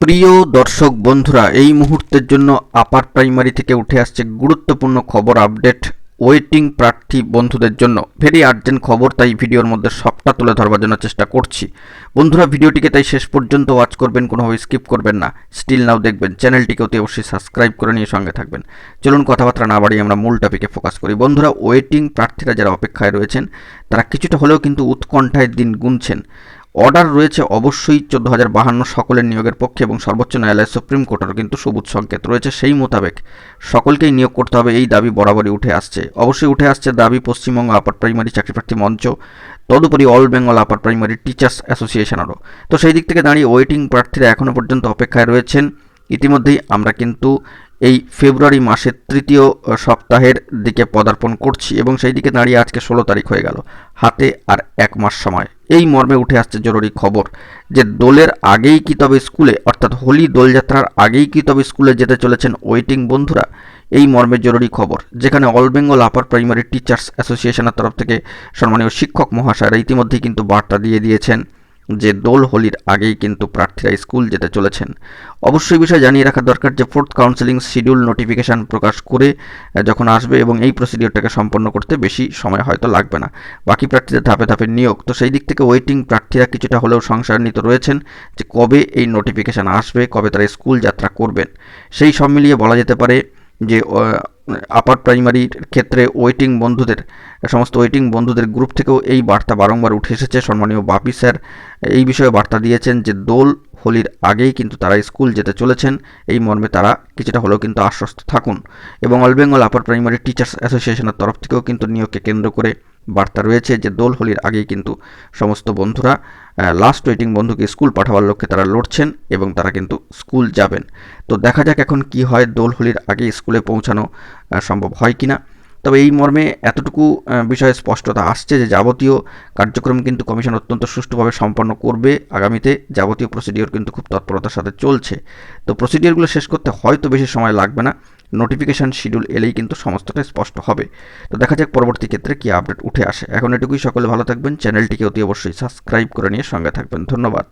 প্রিয় দর্শক বন্ধুরা, এই মুহূর্তের জন্য আপার প্রাইমারি থেকে উঠে আসছে গুরুত্বপূর্ণ খবর আপডেট ওয়েটিং প্রার্থী বন্ধুদের জন্য। ভেরি আর্জেন্ট খবর, তাই ভিডিওর মধ্যে সবটা তুলে ধরবার জন্য চেষ্টা করছি। বন্ধুরা, ভিডিওটিকে তাই শেষ পর্যন্ত ওয়াচ করবেন, কোনোভাবে স্কিপ করবেন না। স্টিল নাও দেখবেন চ্যানেলটিকে অতি অবশ্যই সাবস্ক্রাইব করে নিয়ে সঙ্গে থাকবেন। চলুন কথাবার্তা না বাড়িয়ে আমরা মূল টপিকে ফোকাস করি। বন্ধুরা ওয়েটিং প্রার্থীরা যারা অপেক্ষায় রয়েছেন, তারা কিছুটা হলেও কিন্তু উৎকণ্ঠায় দিন গুনছেন। অর্ডার রয়েছে অবশ্যই চোদ্দ হাজার বাহান্ন সকলের নিয়োগের পক্ষে এবং সর্বোচ্চ ন্যায়ালয় সুপ্রিম কোর্টের কিন্তু সবুজ সংকেত রয়েছে সেই মোতাবেক সকলকেই নিয়োগ করতে হবে, এই দাবি বরাবরই উঠে আসছে। অবশ্যই উঠে আসছে দাবি পশ্চিমবঙ্গ আপার প্রাইমারি চাকরিপ্রার্থী মঞ্চ, তদুপরি all Bengal upper primary teachers অ্যাসোসিয়েশনেরও। তো সেই দিক থেকে দাঁড়িয়ে ওয়েটিং প্রার্থীরা এখনও পর্যন্ত অপেক্ষায় রয়েছেন। ইতিমধ্যেই আমরা কিন্তু এই ফেব্রুয়ারি মাসের তৃতীয় সপ্তাহের দিকে পদার্পণ করছি এবং সেই দিকে দাঁড়িয়ে আজকে ষোলো তারিখ হয়ে গেল। হাতে আর এক মাস সময়। এই মর্মে উঠে আসছে জরুরি খবর যে দোলের আগেই কি তবে স্কুলে, অর্থাৎ হোলি দোলযাত্রার আগেই কি তবে স্কুলে যেতে চলেছেন ওয়েটিং বন্ধুরা? এই মর্মে জরুরি খবর, যেখানে all Bengal upper primary teachers অ্যাসোসিয়েশনের তরফ থেকে সম্মানীয় শিক্ষক মহাশয়রা ইতিমধ্যেই কিন্তু বার্তা দিয়ে দিয়েছেন। যে দোল হোলির আগেই কিন্তু প্রার্থীরা স্কুল যেতে চলেছেন। অবশ্যই বিষয় জানিয়ে রাখা দরকার যে ফোর্থ কাউন্সেলিং শিডিউল নোটিফিকেশান প্রকাশ করে যখন আসবে এবং এই প্রসিডিওরটাকে সম্পন্ন করতে বেশি সময় হয়তো লাগবে না। বাকি প্রার্থীদের ধাপে ধাপে নিয়োগ। তো সেই দিক থেকে ওয়েটিং প্রার্থীরা কিছুটা হলেও সংশয়ান্বিত রয়েছেন যে কবে এই নোটিফিকেশান আসবে, কবে তারা স্কুল যাত্রা করবেন। সেই সব মিলিয়ে বলা যেতে পারে যে আপার প্রাইমারির ক্ষেত্রে ওয়েটিং বন্ধুদের, সমস্ত ওয়েটিং বন্ধুদের গ্রুপ থেকেও এই বার্তা বারংবার উঠে এসেছে। সম্মানীয় বাপি স্যার এই বিষয়ে বার্তা দিয়েছেন যে, দোল হোলির আগেই কিন্তু তারা স্কুল যেতে চলেছেন। এই মর্মে তারা কিছুটা হলেও কিন্তু আশ্বস্ত থাকুন। এবং all Bengal upper primary teachers অ্যাসোসিয়েশনের তরফ থেকেও কিন্তু নিয়োগকে কেন্দ্র করে বার্তা রয়েছে যে দোল হোলির আগে কিন্তু সমস্ত বন্ধুরা লাস্ট ওয়েটিং বন্ধুকে স্কুল পাঠাবার লক্ষ্যে তারা লড়ছেন এবং তারা কিন্তু স্কুল যাবেন। তো দেখা যাক এখন কি হয় দোল হোলির আগে স্কুলে পৌঁছানো সম্ভব হয় কি না তবে এই মর্মে এতটুকু বিষয়ে স্পষ্টতা আসছে যে যাবতীয় কার্যক্রম কিন্তু কমিশন অত্যন্ত সুষ্ঠুভাবে সম্পন্ন করবে। আগামীতে যাবতীয় প্রসিডিওর কিন্তু খুব তৎপরতার সাথে চলছে। তো প্রসিডিওরগুলো শেষ করতে হয়তো বেশি সময় লাগবে না। নোটিফিকেশান শিডিউল এলেই কিন্তু সমস্তটা স্পষ্ট হবে। তো দেখা যাক পরবর্তী ক্ষেত্রে কী আপডেট উঠে আসে। এখন এটুকুই, সকলে ভালো থাকবেন। চ্যানেলটিকে অতি অবশ্যই সাবস্ক্রাইব করে নিয়ে সঙ্গে থাকবেন। ধন্যবাদ।